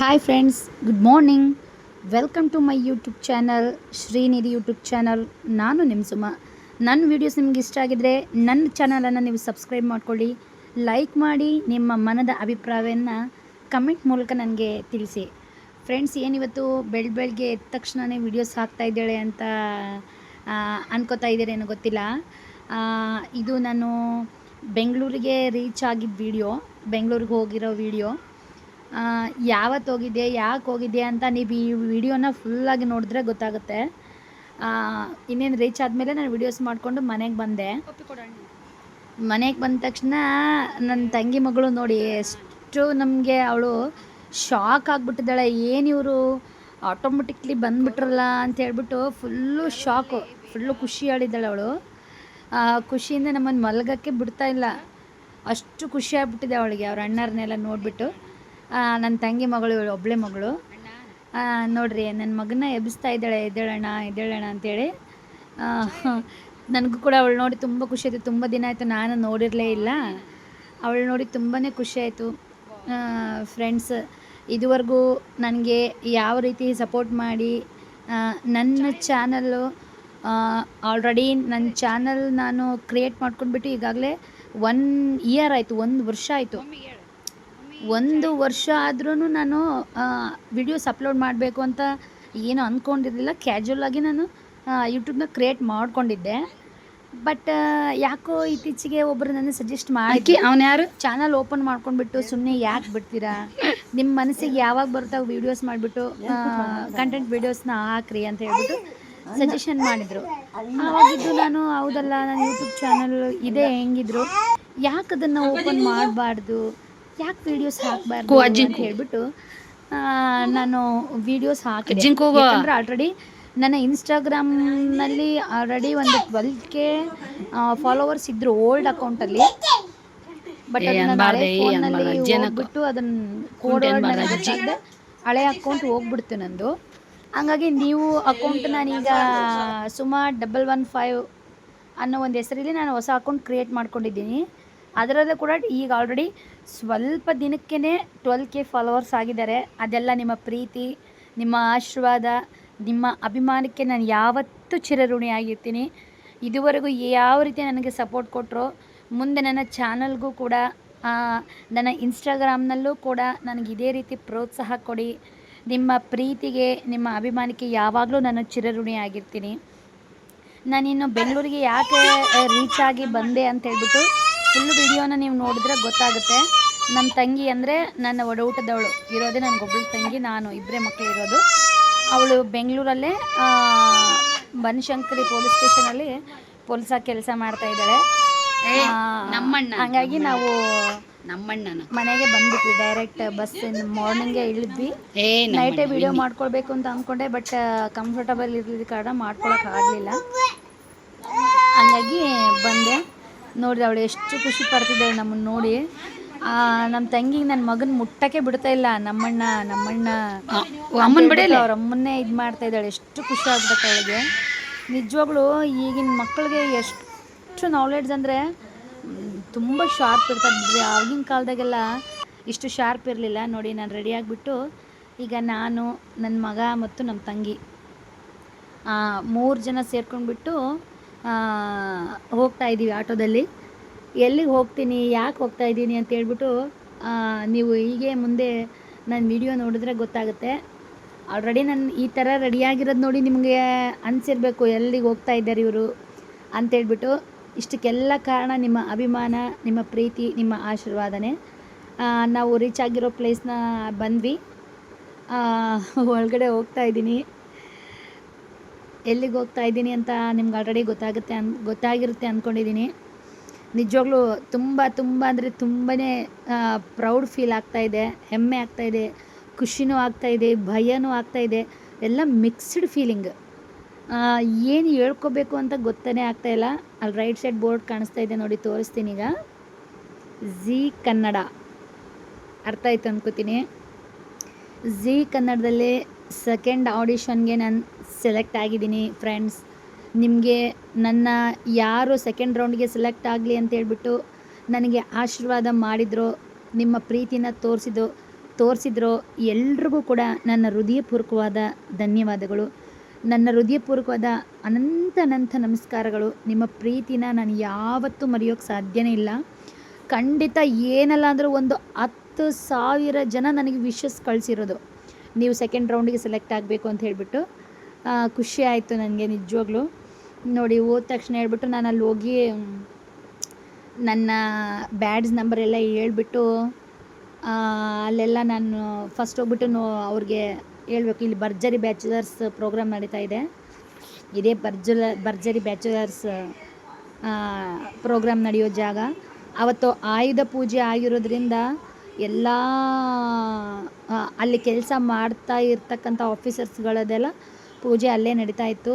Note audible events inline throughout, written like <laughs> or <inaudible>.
Hi friends good morning welcome to my YouTube channel Shrinidhi YouTube channel ನಾನು ನಿಮ್ಮ ಸುಮ. ನನ್ನ videos ನಿಮ್ಗೆ ಇಷ್ಟ ಆಗಿದ್ರೆ ನನ್ನ ಚಾನಲನ್ನು ನೀವು ಸಬ್ಸ್ಕ್ರೈಬ್ ಮಾಡ್ಕೊಳ್ಳಿ. ಲೈಕ್ ಮಾಡಿ ನಿಮ್ಮ ಮನದ ಅಭಿಪ್ರಾಯವನ್ನು ಕಮೆಂಟ್ ಮೂಲಕ ನನಗೆ ತಿಳಿಸಿ. ಫ್ರೆಂಡ್ಸ್ ಏನಿವತ್ತು ಬೆಳ್ ಬೆಳಗ್ಗೆ ಎದ್ದ ತಕ್ಷಣವೇ ವೀಡಿಯೋಸ್ ಹಾಕ್ತಾ ಇದ್ದಾಳೆ ಅಂತ ಅನ್ಕೋತಾ ಇದ್ದೀರೇನೋ ಗೊತ್ತಿಲ್ಲ. ಇದು ನಾನು ಬೆಂಗಳೂರಿಗೆ ರೀಚ್ ಆಗಿದ್ದ ವೀಡಿಯೋ ಬೆಂಗಳೂರಿಗೆ ಹೋಗಿರೋ ವಿಡಿಯೋ ಯಾವತ್ತು ಹೋಗಿದ್ದೆ ಯಾಕೆ ಹೋಗಿದ್ದೆ ಅಂತ ನೀವು ಈ ವಿಡಿಯೋನ ಫುಲ್ಲಾಗಿ ನೋಡಿದ್ರೆ ಗೊತ್ತಾಗುತ್ತೆ. ಇನ್ನೇನು ರೀಚ್ ಆದಮೇಲೆ ನಾನು ವಿಡಿಯೋಸ್ ಮಾಡಿಕೊಂಡು ಮನೆಗೆ ಬಂದೆ. ಮನೆಗೆ ಬಂದ ತಕ್ಷಣ ನನ್ನ ತಂಗಿ ಮಗಳು ನೋಡಿ ಎಷ್ಟು ನಮಗೆ ಅವಳು ಶಾಕ್ ಆಗಿಬಿಟ್ಟಿದ್ದಾಳೆ. ಏನು ಇವರು? ಆಟೋಮೆಟಿಕ್ಲಿ ಬಂದ್ಬಿಟ್ರಲ್ಲ ಅಂತ ಹೇಳ್ಬಿಟ್ಟು ಫುಲ್ಲು ಶಾಕು ಫುಲ್ಲು ಖುಷಿ ಆಡಿದ್ದಾಳೆ ಅವಳು. ಖುಷಿಯಿಂದ ನಮ್ಮನ್ನು ಮಲಗಕ್ಕೆ ಬಿಡ್ತಾ ಇಲ್ಲ. ಅಷ್ಟು ಖುಷಿ ಆಗ್ಬಿಟ್ಟಿದೆ ಅವಳಿಗೆ, ಅವ್ರ ಅಣ್ಣರನ್ನೆಲ್ಲ ನೋಡಿಬಿಟ್ಟು. ನನ್ನ ತಂಗಿ ಮಗಳು, ಇವಳು ಒಬ್ಬಳೆ ಮಗಳು. ನೋಡ್ರಿ ನನ್ನ ಮಗನ ಎಬ್ಬಿಸ್ತಾ ಇದ್ದಾಳೆ. ಎದ್ದೇಳೋಣ ಎದ್ದೇಳೋಣ ಅಂತೇಳಿ. ನನಗೂ ಕೂಡ ಅವಳು ನೋಡಿ ತುಂಬ ಖುಷಿ ಆಯಿತು. ತುಂಬ ದಿನ ಆಯಿತು ನಾನು ನೋಡಿರಲೇ ಇಲ್ಲ. ಅವಳು ನೋಡಿ ತುಂಬಾ ಖುಷಿ ಆಯಿತು. ಫ್ರೆಂಡ್ಸ್ ಇದುವರೆಗೂ ನನಗೆ ಯಾವ ರೀತಿ ಸಪೋರ್ಟ್ ಮಾಡಿ ನನ್ನ ಚಾನಲ್ಲು ಆಲ್ರೆಡಿ ನನ್ನ ಚಾನಲ್ ನಾನು ಕ್ರಿಯೇಟ್ ಮಾಡ್ಕೊಂಡ್ಬಿಟ್ಟು ಈಗಾಗಲೇ ಒನ್ ಇಯರ್ ಆಯಿತು, ಒಂದು ವರ್ಷ ಆಯಿತು. ಒಂದು ವರ್ಷ ಆದ್ರೂ ನಾನು ವಿಡಿಯೋಸ್ ಅಪ್ಲೋಡ್ ಮಾಡಬೇಕು ಅಂತ ಏನು ಅಂದ್ಕೊಂಡಿರಲಿಲ್ಲ ಕ್ಯಾಜುವಲ್ ಆಗಿ ನಾನು ಯೂಟ್ಯೂಬ್ನ ಕ್ರಿಯೇಟ್ ಮಾಡ್ಕೊಂಡಿದ್ದೆ. ಬಟ್ ಯಾಕೋ ಇತ್ತೀಚೆಗೆ ಒಬ್ಬರು ನನ್ನ ಸಜೆಸ್ಟ್ ಮಾಡಿ ಅವ್ನು ಯಾರು? ಚಾನಲ್ ಓಪನ್ ಮಾಡ್ಕೊಂಡ್ಬಿಟ್ಟು ಸುಮ್ಮನೆ ಯಾಕೆ ಬಿಡ್ತೀರಾ? ನಿಮ್ಮ ಮನಸ್ಸಿಗೆ ಯಾವಾಗ ಬರ್ತಾವೆ ವೀಡಿಯೋಸ್ ಮಾಡಿಬಿಟ್ಟು ಕಂಟೆಂಟ್ ವೀಡಿಯೋಸ್ನ ಹಾಕ್ರಿ ಅಂತ ಹೇಳ್ಬಿಟ್ಟು ಸಜೆಷನ್ ಮಾಡಿದರು. ಆವಾಗಿದ್ದು ನಾನು ಹೌದಲ್ಲ ನಾನು ಯೂಟ್ಯೂಬ್ ಚಾನಲ್ ಇದೆ ಹೆಂಗಿದ್ರು? ಯಾಕೆ ಅದನ್ನು ಓಪನ್ ಮಾಡಬಾರ್ದು? ಯಾಕೆ ವೀಡಿಯೋಸ್ ಹಾಕಬಾರ್ದು ಅಂತ ಹೇಳ್ಬಿಟ್ಟು ನಾನು ವೀಡಿಯೋಸ್ ಹಾಕಿದೆ. ಯಾಕಂದ್ರೆ ಆಲ್ರೆಡಿ ನನ್ನ ಇನ್ಸ್ಟಾಗ್ರಾಮ್ನಲ್ಲಿ ಆಲ್ರೆಡಿ ಒಂದು ಟ್ವೆಲ್ ಕೆ ಫಾಲೋವರ್ಸ್ ಇದ್ರು ಓಲ್ಡ್ ಅಕೌಂಟಲ್ಲಿ ಬಟ್. ಹೋಗ್ಬಿಟ್ಟು ಅದನ್ನ ಕೋಡ್ ಹಳೆ ಅಕೌಂಟ್ ಹೋಗ್ಬಿಡ್ತು ನಂದು. ಹಂಗಾಗಿ ನೀವು ಅಕೌಂಟ್ ನಾನೀಗ ಸುಮಾರು ಡಬಲ್ ಒನ್ ಫೈವ್ ಅನ್ನೋ ಒಂದು ಹೆಸರಲ್ಲಿ ನಾನು ಹೊಸ ಅಕೌಂಟ್ ಕ್ರಿಯೇಟ್ ಮಾಡ್ಕೊಂಡಿದ್ದೀನಿ. ಅದರಲ್ಲೂ ಕೂಡ ಈಗ ಆಲ್ರೆಡಿ ಸ್ವಲ್ಪ ದಿನಕ್ಕೇ ಟ್ವೆಲ್ ಕೆ ಫಾಲೋವರ್ಸ್ ಆಗಿದ್ದಾರೆ. ಅದೆಲ್ಲ ನಿಮ್ಮ ಪ್ರೀತಿ, ನಿಮ್ಮ ಆಶೀರ್ವಾದ, ನಿಮ್ಮ ಅಭಿಮಾನಕ್ಕೆ ನಾನು ಯಾವತ್ತೂ ಚಿರಋಣಿ ಆಗಿರ್ತೀನಿ. ಇದುವರೆಗೂ ಯಾವ ರೀತಿ ನನಗೆ ಸಪೋರ್ಟ್ ಕೊಟ್ಟರು ಮುಂದೆ ನನ್ನ ಚಾನಲ್ಗೂ ಕೂಡ ನನ್ನ ಇನ್ಸ್ಟಾಗ್ರಾಮ್ನಲ್ಲೂ ಕೂಡ ನನಗೆ ಇದೇ ರೀತಿ ಪ್ರೋತ್ಸಾಹ ಕೊಡಿ. ನಿಮ್ಮ ಪ್ರೀತಿಗೆ, ನಿಮ್ಮ ಅಭಿಮಾನಕ್ಕೆ ಯಾವಾಗಲೂ ನಾನು ಚಿರಋಣಿ ಆಗಿರ್ತೀನಿ. ನಾನಿನ್ನು ಬೆಂಗಳೂರಿಗೆ ಯಾಕೆ ರೀಚ್ ಆಗಿ ಬಂದೆ ಅಂತ ಹೇಳ್ಬಿಟ್ಟು ಫುಲ್ ವಿಡಿಯೋನ ನೀವು ನೋಡಿದ್ರೆ ಗೊತ್ತಾಗುತ್ತೆ. ನಮ್ಮ ತಂಗಿ ಅಂದರೆ ನನ್ನ ಒಡಊಟದವಳು ಇರೋದೇ ನನಗೊಬ್ಬಳು ತಂಗಿ ನಾನು ಇಬ್ಬರೇ ಮಕ್ಕಳು ಇರೋದು. ಅವಳು ಬೆಂಗಳೂರಲ್ಲೇ ಬನಶಂಕರಿ ಪೊಲೀಸ್ ಸ್ಟೇಷನಲ್ಲಿ ಪೊಲೀಸಾಗಿ ಕೆಲಸ ಮಾಡ್ತಾ ಇದ್ದಾಳೆ. ನಮ್ಮಣ್ಣ, ಹಂಗಾಗಿ ನಾವು ನಮ್ಮಣ್ಣನ. ಮನೆಗೆ ಬಂದ್ಬಿಟ್ವಿ. ಡೈರೆಕ್ಟ್ ಬಸ್ ಮಾರ್ನಿಂಗೇ ಇಳಿದ್ವಿ. ಏ ನೈಟೇ ವಿಡಿಯೋ ಮಾಡ್ಕೊಳ್ಬೇಕು ಅಂತ ಅಂದ್ಕೊಂಡೆ ಬಟ್ ಕಂಫರ್ಟಬಲ್ ಇರಲಿಲ್ಲ ಕಾರಣ ಮಾಡ್ಕೊಳಕ್ಕೆ ಆಗಲಿಲ್ಲ. ಹಂಗಾಗಿ ಬಂದೆ. ನೋಡಿದೆ ಅವಳು ಎಷ್ಟು ಖುಷಿ ಪಡ್ತಿದ್ದಾಳೆ ನಮ್ಮನ್ನು ನೋಡಿ. ನಮ್ಮ ತಂಗಿಗೆ ನನ್ನ ಮಗನ ಮುಟ್ಟಕ್ಕೆ ಬಿಡ್ತಾ ಇಲ್ಲ. ನಮ್ಮಣ್ಣ ನಮ್ಮಣ್ಣ. ಅಮ್ಮನ ಬಿಡಿಲ್ಲ ಅವ್ರ ಅಮ್ಮನ್ನೇ ಇದು ಮಾಡ್ತಾ ಇದ್ದಾಳೆ. ಎಷ್ಟು ಖುಷಿ ಆಗ್ಬೇಕು ಅವಳಿಗೆ. ನಿಜವಾಗ್ಲೂ ಈಗಿನ ಮಕ್ಕಳಿಗೆ ಎಷ್ಟು ನಾಲೆಡ್ಜ್ ಅಂದರೆ ತುಂಬ ಶಾರ್ಪ್ ಇರ್ತಾರೆ ಬಿಡ್ರಿ. ಆಗಿನ ಕಾಲದಾಗೆಲ್ಲ ಇಷ್ಟು ಶಾರ್ಪ್ ಇರಲಿಲ್ಲ. ನೋಡಿ ನಾನು ರೆಡಿ ಆಗಿಬಿಟ್ಟು ಈಗ ನಾನು ನನ್ನ ಮಗ ಮತ್ತು ನಮ್ಮ ತಂಗಿ ಮೂರು ಜನ ಸೇರ್ಕೊಂಡ್ಬಿಟ್ಟು ಹೋಗ್ತಾ ಇದ್ದೀವಿ ಆಟೋದಲ್ಲಿ. ಎಲ್ಲಿಗೆ ಹೋಗ್ತೀನಿ, ಯಾಕೆ ಹೋಗ್ತಾ ಇದ್ದೀನಿ ಅಂತ ಹೇಳ್ಬಿಟ್ಟು ನೀವು ಹೀಗೆ ಮುಂದೆ ನನ್ನ ವಿಡಿಯೋ ನೋಡಿದ್ರೆ ಗೊತ್ತಾಗುತ್ತೆ. ಆಲ್ರೆಡಿ ನಾನು ಈ ಥರ ರೆಡಿಯಾಗಿರೋದು ನೋಡಿ ನಿಮಗೆ ಅನಿಸಿರ್ಬೇಕು ಎಲ್ಲಿಗೆ ಹೋಗ್ತಾ ಇದ್ದಾರೆ ಇವರು ಅಂತೇಳ್ಬಿಟ್ಟು ಇಷ್ಟಕ್ಕೆಲ್ಲ ಕಾರಣ ನಿಮ್ಮ ಅಭಿಮಾನ, ನಿಮ್ಮ ಪ್ರೀತಿ, ನಿಮ್ಮ ಆಶೀರ್ವಾದನೆ. ನಾವು ರೀಚ್ ಆಗಿರೋ ಪ್ಲೇಸ್ನ ಬಂದ್ವಿ. ಒಳಗಡೆ ಹೋಗ್ತಾ ಇದ್ದೀನಿ ಎಲ್ಲಿಗೆ ಹೋಗ್ತಾ ಇದ್ದೀನಿ ಅಂತ ನಿಮ್ಗೆ ಆಲ್ರೆಡಿ ಗೊತ್ತಾಗುತ್ತೆ ಅನ್, ಗೊತ್ತಾಗಿರುತ್ತೆ ಅಂದ್ಕೊಂಡಿದ್ದೀನಿ ನಿಜವಾಗ್ಲೂ ತುಂಬ ತುಂಬ ಅಂದರೆ ತುಂಬಾ ಪ್ರೌಡ್ ಫೀಲ್ ಆಗ್ತಾ ಇದೆ, ಹೆಮ್ಮೆ ಆಗ್ತಾ ಇದೆ, ಖುಷಿನೂ ಆಗ್ತಾ ಇದೆ, ಭಯನೂ ಇದೆ, ಎಲ್ಲ ಮಿಕ್ಸ್ಡ್ ಫೀಲಿಂಗ್ ಏನು ಹೇಳ್ಕೊಬೇಕು ಅಂತ ಗೊತ್ತೇ ಆಗ್ತಾ ಇಲ್ಲ. ಅಲ್ಲಿ ರೈಟ್ ಸೈಡ್ ಬೋರ್ಡ್ ಕಾಣಿಸ್ತಾ ಇದೆ ನೋಡಿ, ತೋರಿಸ್ತೀನಿ ಈಗ. ಝೀ ಕನ್ನಡ. ಅರ್ಥ ಆಯ್ತು ಅಂದ್ಕೋತೀನಿ ಝೀ ಕನ್ನಡದಲ್ಲಿ ಸೆಕೆಂಡ್ ಆಡಿಷನ್ಗೆ ನಾನು ಸೆಲೆಕ್ಟ್ ಆಗಿದ್ದೀನಿ ಫ್ರೆಂಡ್ಸ್ ನಿಮಗೆ ನನ್ನ ಯಾರು ಸೆಕೆಂಡ್ ರೌಂಡ್ಗೆ ಸೆಲೆಕ್ಟ್ ಆಗಲಿ ಅಂತ ಹೇಳ್ಬಿಟ್ಟು ನನಗೆ ಆಶೀರ್ವಾದ ಮಾಡಿದ್ರು, ನಿಮ್ಮ ಪ್ರೀತಿನ ತೋರಿಸಿದ್ರು, ತೋರಿಸಿದ್ರೋ ಎಲ್ರಿಗೂ ಕೂಡ ನನ್ನ ಹೃದಯಪೂರ್ವಕವಾದ ಧನ್ಯವಾದಗಳು. ನನ್ನ ಹೃದಯಪೂರ್ವಕವಾದ ಅನಂತ ಅನಂತ ನಮಸ್ಕಾರಗಳು. ನಿಮ್ಮ ಪ್ರೀತಿನ ನಾನು ಯಾವತ್ತೂ ಮರೆಯೋಕ್ಕೆ ಸಾಧ್ಯನೇ ಇಲ್ಲ. ಖಂಡಿತ ಏನಲ್ಲ ಅಂದರೂ ಒಂದು ಹತ್ತು ಸಾವಿರ ಜನ ನನಗೆ ವಿಶಸ್ ಕಳಿಸಿರೋದು. ನೀವು ಸೆಕೆಂಡ್ ರೌಂಡಿಗೆ ಸೆಲೆಕ್ಟ್ ಆಗಬೇಕು ಅಂತ ಹೇಳಿಬಿಟ್ಟು. ಖುಷಿ ಆಯಿತು ನನಗೆ ನಿಜವಾಗ್ಲೂ. ನೋಡಿ, ಹೋದ ತಕ್ಷಣ ಹೇಳ್ಬಿಟ್ಟು ನಾನು ಅಲ್ಲಿ ಹೋಗಿ ನನ್ನ ಬ್ಯಾಡ್ಸ್ ನಂಬರ್ ಎಲ್ಲ ಹೇಳ್ಬಿಟ್ಟು ಅಲ್ಲೆಲ್ಲ ನಾನು ಫಸ್ಟ್ ಹೋಗ್ಬಿಟ್ಟು ನೋ, ಅವ್ರಿಗೆ ಹೇಳ್ಬೇಕು, ಇಲ್ಲಿ ಭರ್ಜರಿ ಬ್ಯಾಚುಲರ್ಸ್ ಪ್ರೋಗ್ರಾಮ್ ನಡೀತಾ ಇದೆ. ಇದೇ ಭರ್ಜಲ, ಭರ್ಜರಿ ಬ್ಯಾಚುಲರ್ಸ್ ಪ್ರೋಗ್ರಾಮ್ ನಡೆಯೋ ಜಾಗ. ಅವತ್ತು ಆಯುಧ ಪೂಜೆ ಆಗಿರೋದ್ರಿಂದ ಎಲ್ಲ ಅಲ್ಲಿ ಕೆಲಸ ಮಾಡ್ತಾ ಇರ್ತಕ್ಕಂಥ ಆಫೀಸರ್ಸ್ಗಳದೆಲ್ಲ ಪೂಜೆ ಅಲ್ಲೇ ನಡೀತಾ ಇತ್ತು.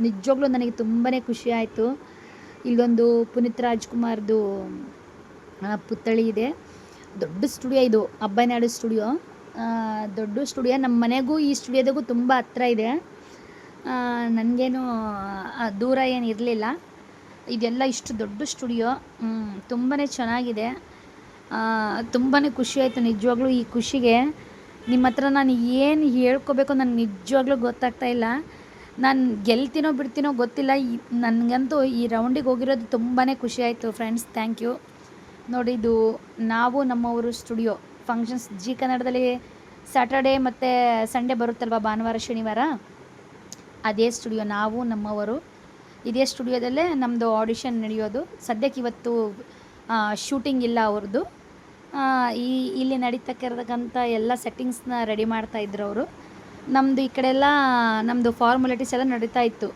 ನಿಜವಾಗ್ಲೂ ನನಗೆ ತುಂಬಾ ಖುಷಿ ಆಯಿತು. ಇಲ್ಲೊಂದು ಪುನೀತ್ ರಾಜ್ಕುಮಾರ್ದು ಪುತ್ಥಳಿ ಇದೆ. ದೊಡ್ಡ ಸ್ಟುಡಿಯೋ ಇದು ಅಬ್ಬನಾಡು ಸ್ಟುಡಿಯೋ. ದೊಡ್ಡ ಸ್ಟುಡಿಯೋ. ನಮ್ಮ ಮನೆಗೂ ಈ ಸ್ಟುಡಿಯೋದಾಗೂ ತುಂಬ ಹತ್ರ ಇದೆ. ನನಗೇನು ದೂರ ಏನು ಇರಲಿಲ್ಲ. ಇದೆಲ್ಲ ಇಷ್ಟು ದೊಡ್ಡ ಸ್ಟುಡಿಯೋ. ತುಂಬಾ ಚೆನ್ನಾಗಿದೆ. ತುಂಬಾ ಖುಷಿ ಆಯಿತು ನಿಜವಾಗ್ಲೂ ಈ ಖುಷಿಗೆ. ನಿಮ್ಮ ಹತ್ರ ನಾನು ಏನು ಹೇಳ್ಕೋಬೇಕು ನನಗೆ ನಿಜವಾಗ್ಲೂ ಗೊತ್ತಾಗ್ತಾ ಇಲ್ಲ. ನಾನು ಗೆಲ್ತೀನೋ ಬಿಡ್ತೀನೋ ಗೊತ್ತಿಲ್ಲ. ಈ ನನಗಂತೂ ಈ ರೌಂಡಿಗೆ ಹೋಗಿರೋದು ತುಂಬಾ ಖುಷಿ ಆಯಿತು ಫ್ರೆಂಡ್ಸ್ ಥ್ಯಾಂಕ್ ಯು ನೋಡಿ ಇದು ನಾವು ನಮ್ಮವರು ಸ್ಟುಡಿಯೋ ಫಂಕ್ಷನ್ಸ್ ಜಿ ಕನ್ನಡದಲ್ಲಿ ಸ್ಯಾಟರ್ಡೇ ಮತ್ತು ಸಂಡೇ ಬರುತ್ತಲ್ವ ಭಾನುವಾರ, ಶನಿವಾರ? ಅದೇ ಸ್ಟುಡಿಯೋ ನಾವು ನಮ್ಮವರು. ಇದೇ ಸ್ಟುಡಿಯೋದಲ್ಲೇ ನಮ್ಮದು ಆಡಿಷನ್ ನಡೆಯೋದು. ಸದ್ಯಕ್ಕೆ ಇವತ್ತು ಶೂಟಿಂಗ್ ಇಲ್ಲ ಅವ್ರದ್ದು ಈ ಇಲ್ಲಿ ನಡೀತಕ್ಕಿರತಕ್ಕಂಥ ಎಲ್ಲ ಸೆಟ್ಟಿಂಗ್ಸ್ನ ರೆಡಿ ಮಾಡ್ತಾ ಇದ್ರು ಅವರು. ನಮ್ಮದು ಈ ಕಡೆ ಎಲ್ಲ ನಮ್ಮದು ಫಾರ್ಮುಲಿಟೀಸ್ ಎಲ್ಲ ನಡೀತಾ ಇತ್ತು.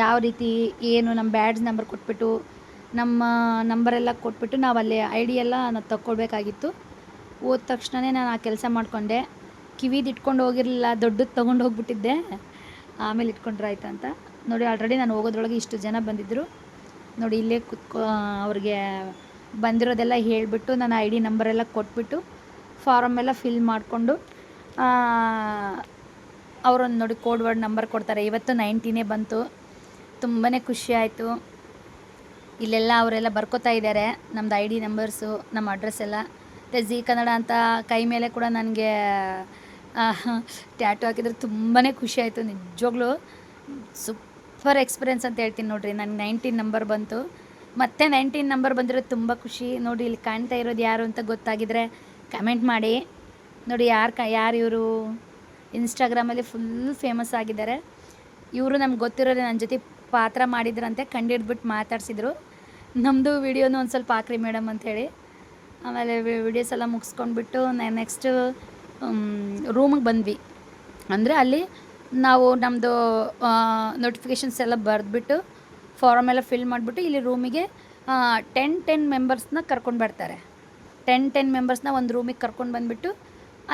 ಯಾವ ರೀತಿ, ಏನು ನಮ್ಮ ಬ್ಯಾಡ್ಸ್ ನಂಬರ್ ಕೊಟ್ಬಿಟ್ಟು, ನಮ್ಮ ನಂಬರೆಲ್ಲ ಕೊಟ್ಬಿಟ್ಟು ನಾವು ಅಲ್ಲಿ ಐ ಡಿ ಎಲ್ಲ ನಾವು ತಗೊಳ್ಬೇಕಾಗಿತ್ತು ಹೋದ ತಕ್ಷಣವೇ ನಾನು ಆ ಕೆಲಸ ಮಾಡಿಕೊಂಡೆ. ಕಿವಿದು ಇಟ್ಕೊಂಡು ಹೋಗಿರಲಿಲ್ಲ, ದೊಡ್ಡದು ತೊಗೊಂಡು ಹೋಗ್ಬಿಟ್ಟಿದ್ದೆ. ಆಮೇಲೆ ಇಟ್ಕೊಂಡ್ರೆ ಆಯ್ತು ಅಂತ. ನೋಡಿ ಆಲ್ರೆಡಿ ನಾನು ಹೋಗೋದ್ರೊಳಗೆ ಇಷ್ಟು ಜನ ಬಂದಿದ್ದರು ನೋಡಿ, ಇಲ್ಲೇ ಕುತ್ಕೋ, ಅವ್ರಿಗೆ ಬಂದಿರೋದೆಲ್ಲ ಹೇಳಿಬಿಟ್ಟು ನನ್ನ ಐ ಡಿ ನಂಬರೆಲ್ಲ ಕೊಟ್ಬಿಟ್ಟು ಫಾರಮ್ ಎಲ್ಲ ಫಿಲ್ ಮಾಡಿಕೊಂಡು ಅವರೊಂದು ನೋಡಿ ಕೋಡ್ ವರ್ಡ್ ನಂಬರ್ ಕೊಡ್ತಾರೆ. ಇವತ್ತು ನೈಂಟಿನೇ ಬಂತು. ತುಂಬಾ ಖುಷಿ ಆಯಿತು. ಇಲ್ಲೆಲ್ಲ ಅವರೆಲ್ಲ ಬರ್ಕೋತಾ ಇದ್ದಾರೆ. ನಮ್ಮದು ಐ ಡಿ ನಂಬರ್ಸು, ನಮ್ಮ ಅಡ್ರೆಸ್ ಎಲ್ಲ. ಮತ್ತು ಜಿ ಕನ್ನಡ ಅಂತ ಕೈ ಮೇಲೆ ಕೂಡ ನನಗೆ ಟ್ಯಾಟು ಹಾಕಿದ್ರೆ ತುಂಬಾ ಖುಷಿ ಆಯಿತು. ನಿಜವಾಗ್ಲೂ ಸೂಪರ್ ಎಕ್ಸ್ಪೀರಿಯನ್ಸ್ ಅಂತ ಹೇಳ್ತೀನಿ ನೋಡಿರಿ. ನನಗೆ ನೈನ್ಟೀನ್ ನಂಬರ್ ಬಂತು. ಮತ್ತೆ ನೈನ್ಟೀನ್ ನಂಬರ್ ಬಂದಿರೋದು ತುಂಬ ಖುಷಿ. ನೋಡಿ, ಇಲ್ಲಿ ಕಾಣ್ತಾ ಇರೋದು ಯಾರು ಅಂತ ಗೊತ್ತಾಗಿದ್ರೆ ಕಮೆಂಟ್ ಮಾಡಿ. ನೋಡಿ, ಯಾರು ಕ, ಯಾರು ಇವರು? ಇನ್ಸ್ಟಾಗ್ರಾಮಲ್ಲಿ ಫುಲ್ ಫೇಮಸ್ ಆಗಿದ್ದಾರೆ. ಇವರು ನಮ್ಗೆ ಗೊತ್ತಿರೋದೆ ನನ್ನ ಜೊತೆ ಪಾತ್ರ ಮಾಡಿದ್ರಂತೆ ಕಂಡಿಡ್ಬಿಟ್ಟು ಮಾತಾಡ್ಸಿದ್ರು. ನಮ್ಮದು ವಿಡಿಯೋನು ಒಂದು ಸ್ವಲ್ಪ ಹಾಕ್ರಿ ಮೇಡಮ್ ಅಂಥೇಳಿ ಆಮೇಲೆ ವಿಡಿಯೋಸ್ ಎಲ್ಲ ಮುಗಿಸ್ಕೊಂಡ್ಬಿಟ್ಟು ನಾನು ನೆಕ್ಸ್ಟು ರೂಮಿಗೆ ಬಂದ್ವಿ. ಅಂದರೆ ಅಲ್ಲಿ ನಾವು ನಮ್ಮದು ನೋಟಿಫಿಕೇಷನ್ಸ್ ಎಲ್ಲ ಬರೆದ್ಬಿಟ್ಟು ಫಾರಮ್ ಎಲ್ಲ ಫಿಲ್ ಮಾಡಿಬಿಟ್ಟು ಇಲ್ಲಿ ರೂಮಿಗೆ ಟೆನ್ ಟೆನ್ ಮೆಂಬರ್ಸ್ನ ಕರ್ಕೊಂಡು ಬರ್ತಾರೆ. ಟೆನ್ ಟೆನ್ ಮೆಂಬರ್ಸ್ನ ಒಂದು ರೂಮಿಗೆ ಕರ್ಕೊಂಡು ಬಂದುಬಿಟ್ಟು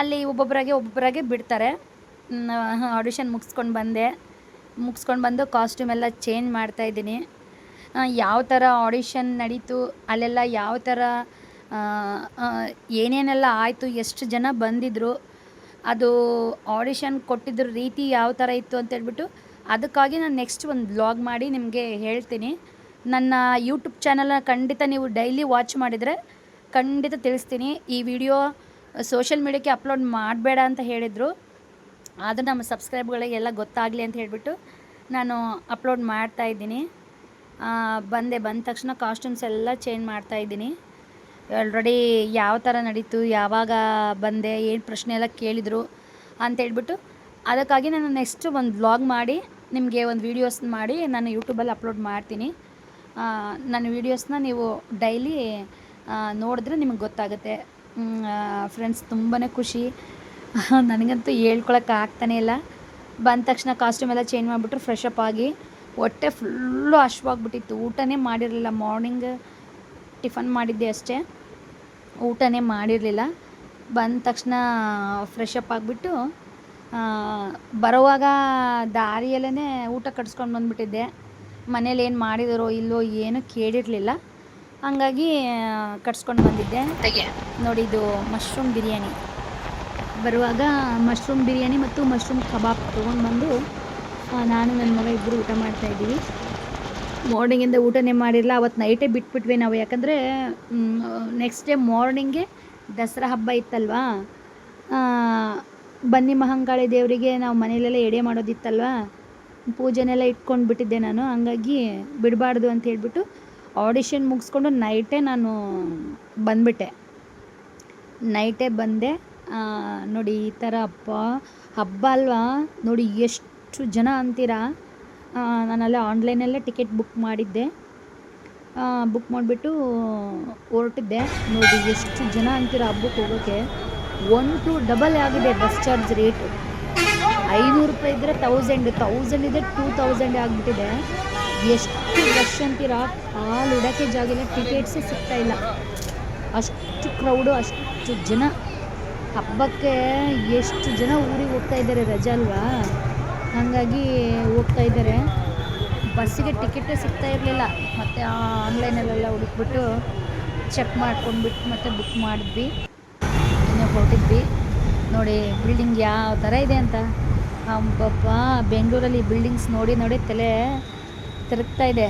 ಅಲ್ಲಿ ಒಬ್ಬೊಬ್ಬರಾಗೆ ಒಬ್ಬೊಬ್ಬರಾಗೆ ಬಿಡ್ತಾರೆ. ಆಡಿಷನ್ ಮುಗಿಸ್ಕೊಂಡು ಬಂದೆ. ಮುಗಿಸ್ಕೊಂಡು ಬಂದು ಕಾಸ್ಟ್ಯೂಮ್ ಎಲ್ಲ ಚೇಂಜ್ ಮಾಡ್ತಾಯಿದ್ದೀನಿ ಯಾವ ಥರ ಆಡಿಷನ್ ನಡೀತು, ಅಲ್ಲೆಲ್ಲ ಯಾವ ಥರ ಏನೇನೆಲ್ಲ ಆಯಿತು, ಎಷ್ಟು ಜನ ಬಂದಿದ್ದರು ಅದು ಆಡಿಷನ್ ಕೊಟ್ಟಿದ್ರ ರೀತಿ ಯಾವ ಥರ ಇತ್ತು ಅಂತ ಹೇಳ್ಬಿಟ್ಟು ಅದಕ್ಕಾಗಿ ನಾನು ನೆಕ್ಸ್ಟ್ ಒಂದು ಬ್ಲಾಗ್ ಮಾಡಿ ನಿಮಗೆ ಹೇಳ್ತೀನಿ. ನನ್ನ ಯೂಟ್ಯೂಬ್ ಚಾನಲ್ನ ಖಂಡಿತ ನೀವು ಡೈಲಿ ವಾಚ್ ಮಾಡಿದರೆ ಖಂಡಿತ ತಿಳಿಸ್ತೀನಿ. ಈ ವಿಡಿಯೋ ಸೋಷಿಯಲ್ ಮೀಡಿಯಾಕ್ಕೆ ಅಪ್ಲೋಡ್ ಮಾಡಬೇಡ ಅಂತ ಹೇಳಿದರು. ಆದರೂ ನಮ್ಮ ಸಬ್ಸ್ಕ್ರೈಬ್ಗಳಿಗೆಲ್ಲ ಗೊತ್ತಾಗಲಿ ಅಂತ ಹೇಳಿಬಿಟ್ಟು ನಾನು ಅಪ್ಲೋಡ್ ಮಾಡ್ತಾ ಆ, ಬಂದೆ ಬಂದ ತಕ್ಷಣ ಕಾಸ್ಟ್ಯೂಮ್ಸ್ ಎಲ್ಲ ಚೇಂಜ್ ಮಾಡ್ತಾ ಇದ್ದೀನಿ. ಆಲ್ರೆಡಿ ಯಾವ ಥರ ನಡೀತು ಯಾವಾಗ ಬಂದೆ ಏನು ಪ್ರಶ್ನೆ ಎಲ್ಲ ಕೇಳಿದರು ಅಂತ ಹೇಳ್ಬಿಟ್ಟು ಅದಕ್ಕಾಗಿ ನಾನು ನೆಕ್ಸ್ಟ್ ಒಂದು ಬ್ಲಾಗ್ ಮಾಡಿ ನಿಮಗೆ ಒಂದು ವೀಡಿಯೋಸ್ನ ಮಾಡಿ ನಾನು ಯೂಟ್ಯೂಬಲ್ಲಿ ಅಪ್ಲೋಡ್ ಮಾಡ್ತೀನಿ. ನನ್ನ ವೀಡಿಯೋಸ್ನ ನೀವು ಡೈಲಿ ನೋಡಿದ್ರೆ ನಿಮಗೆ ಗೊತ್ತಾಗುತ್ತೆ. ಫ್ರೆಂಡ್ಸ್ ತುಂಬಾ ಖುಷಿ. <laughs> ನನಗಂತೂ ಹೇಳ್ಕೊಳಕ್ಕೆ ಆಗ್ತಾನೇ ಇಲ್ಲ. ಬಂದ ತಕ್ಷಣ ಕಾಸ್ಟ್ಯೂಮ್ ಎಲ್ಲ ಚೇಂಜ್ ಮಾಡಿಬಿಟ್ರು ಫ್ರೆಶ್ ಆಗಿ. ಹೊಟ್ಟೆ ಫುಲ್ಲು ಹಶ್ವಾಗ್ಬಿಟ್ಟಿತ್ತು ಊಟನೇ ಮಾಡಿರಲಿಲ್ಲ. ಮಾರ್ನಿಂಗ್ ಟಿಫನ್ ಮಾಡಿದ್ದೆ ಅಷ್ಟೇ. ಊಟನೇ ಮಾಡಿರಲಿಲ್ಲ. ಬಂದ ತಕ್ಷಣ ಫ್ರೆಶ್ ಅಪ್ ಆಗಿಬಿಟ್ಟು ಬರುವಾಗ ದಾರಿಯಲ್ಲೇ ಊಟ ಕಟ್ಸ್ಕೊಂಡು ಬಂದುಬಿಟ್ಟಿದ್ದೆ. ಮನೇಲಿ ಏನು ಮಾಡಿದಾರೋ ಇಲ್ಲೋ ಏನೂ ಕೇಳಿರಲಿಲ್ಲ. ಹಂಗಾಗಿ ಕಟ್ಸ್ಕೊಂಡು ಬಂದಿದ್ದೆ. ನೋಡಿ ಇದು ಮಶ್ರೂಮ್ ಬಿರಿಯಾನಿ. ಬರುವಾಗ ಮಶ್ರೂಮ್ ಬಿರಿಯಾನಿ ಮತ್ತು ಮಶ್ರೂಮ್ ಕಬಾಬ್ ತೊಗೊಂಡು ಬಂದು ನಾನು ನನ್ನ ಮಗ ಇಬ್ಬರು ಊಟ ಮಾಡ್ತಾಯಿದ್ದೀವಿ ಮಾರ್ನಿಂಗಿಂದ ಊಟನೇ ಮಾಡಿರಲಿಲ್ಲ. ಅವತ್ತು ನೈಟೇ ಬಿಟ್ಬಿಟ್ವಿ ನಾವು. ಯಾಕಂದರೆ ನೆಕ್ಸ್ಟ್ ಡೇ ಮಾರ್ನಿಂಗೇ ದಸರಾ ಹಬ್ಬ ಇತ್ತಲ್ವಾ? ಬನ್ನಿ ಮಹಂಕಾಳಿ ದೇವರಿಗೆ ನಾವು ಮನೇಲೆಲ್ಲ ಎಡೆ ಮಾಡೋದಿತ್ತಲ್ವಾ? ಪೂಜೆನೆಲ್ಲ ಇಟ್ಕೊಂಡು ಬಿಟ್ಟಿದ್ದೆ ನಾನು. ಹಂಗಾಗಿ ಬಿಡಬಾರ್ದು ಅಂತ ಹೇಳ್ಬಿಟ್ಟು ಆಡಿಷನ್ ಮುಗಿಸ್ಕೊಂಡು ನೈಟೇ ನಾನು ಬಂದ್ಬಿಟ್ಟೆ. ನೈಟೇ ಬಂದೆ. ನೋಡಿ ಈ ಥರ ಹಬ್ಬ. ಹಬ್ಬ ಅಲ್ವಾ? ನೋಡಿ ಎಷ್ಟು ಜನ ಅಂತೀರಾ? ನಾನಲ್ಲೇ ಆನ್ಲೈನಲ್ಲೇ ಟಿಕೆಟ್ ಬುಕ್ ಮಾಡಿದ್ದೆ. ಬುಕ್ ಮಾಡಿಬಿಟ್ಟು ಹೊರಟಿದ್ದೆ. ನೋಡಿ ಎಷ್ಟು ಜನ ಅಂತೀರ ಹಬ್ಬಕ್ಕೆ ಹೋಗೋಕ್ಕೆ? ಒನ್ ಟು ಡಬಲ್ ಆಗಿದೆ ಬಸ್ ಚಾರ್ಜ್ ರೇಟು ಐನೂರು ರೂಪಾಯಿ ಇದ್ದರೆ ತೌಸಂಡ್ ತೌಸಂಡ್ ಇದ್ದರೆ ಟೂ ತೌಸಂಡ್ ಆಗಿಬಿಟ್ಟಿದೆ. ಎಷ್ಟು ರಶ್ ಅಂತೀರಾ? ಕಾಲು ಇಡೋಕ್ಕೆ ಜಾಗ ಇಲ್ಲ ಟಿಕೆಟ್ಸೇ ಸಿಗ್ತಾ ಇಲ್ಲ. ಅಷ್ಟು ಕ್ರೌಡು ಅಷ್ಟು ಜನ. ಹಬ್ಬಕ್ಕೆ ಎಷ್ಟು ಜನ ಊರಿಗೆ ಹೋಗ್ತಾ ಇದ್ದಾರೆ ರಜೆ ಅಲ್ವಾ? ಹಾಗಾಗಿ ಹೋಗ್ತಾ ಇದ್ದಾರೆ. ಬಸ್ಸಿಗೆ ಟಿಕೆಟೇ ಸಿಗ್ತಾ ಇರಲಿಲ್ಲ. ಮತ್ತು ಆನ್ಲೈನಲ್ಲೆಲ್ಲ ಹುಡುಕ್ಬಿಟ್ಟು ಚೆಕ್ ಮಾಡ್ಕೊಂಡ್ಬಿಟ್ಟು ಮತ್ತು ಬುಕ್ ಮಾಡಿದ್ವಿ. ಹೊರಟಿದ್ವಿ. ನೋಡಿ ಬಿಲ್ಡಿಂಗ್ ಯಾವ ಥರ ಇದೆ ಅಂತ. ಪಾಪ, ಬೆಂಗಳೂರಲ್ಲಿ ಬಿಲ್ಡಿಂಗ್ಸ್ ನೋಡಿ ನೋಡಿ ತಲೆ ತಿರುಗ್ತಾ ಇದೆ.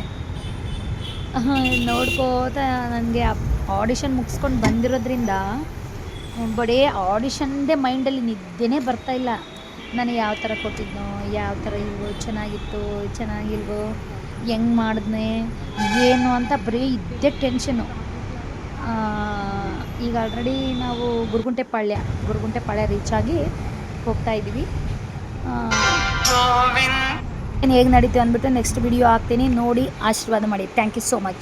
ನೋಡ್ಕೋತ ನನಗೆ ಆಡಿಷನ್ ಮುಗಿಸ್ಕೊಂಡು ಬಂದಿರೋದ್ರಿಂದ, ಬಡೇ ಆಡಿಷನ್ದೇ ಮೈಂಡಲ್ಲಿ ನಿದ್ದೆನೇ ಇಲ್ಲ. ನಾನು ಯಾವ ಥರ ಕೊಟ್ಟಿದ್ನೋ, ಯಾವ ಥರ ಇಲ್ವೋ, ಚೆನ್ನಾಗಿತ್ತು, ಚೆನ್ನಾಗಿಲ್ವೋ, ಹೆಂಗೆ ಮಾಡಿದ್ನೆ, ಏನು ಅಂತ ಬರೀ ಇದ್ದೇ ಟೆನ್ಷನು ಈಗ ಆಲ್ರೆಡಿ ನಾವು ಗುರುಗುಂಟೆ ಪಾಳ್ಯ ಗುರುಗುಂಟೆ ಪಾಳ್ಯ ರೀಚ್ ಆಗಿ ಹೋಗ್ತಾ ಇದ್ದೀವಿ. ಏನು ಹೇಗೆ ನಡೀತೀವಿ ಅಂದ್ಬಿಟ್ಟು ನೆಕ್ಸ್ಟ್ ವಿಡಿಯೋ ಹಾಕ್ತೀನಿ ನೋಡಿ ಆಶೀರ್ವಾದ ಮಾಡಿ. Thank you so much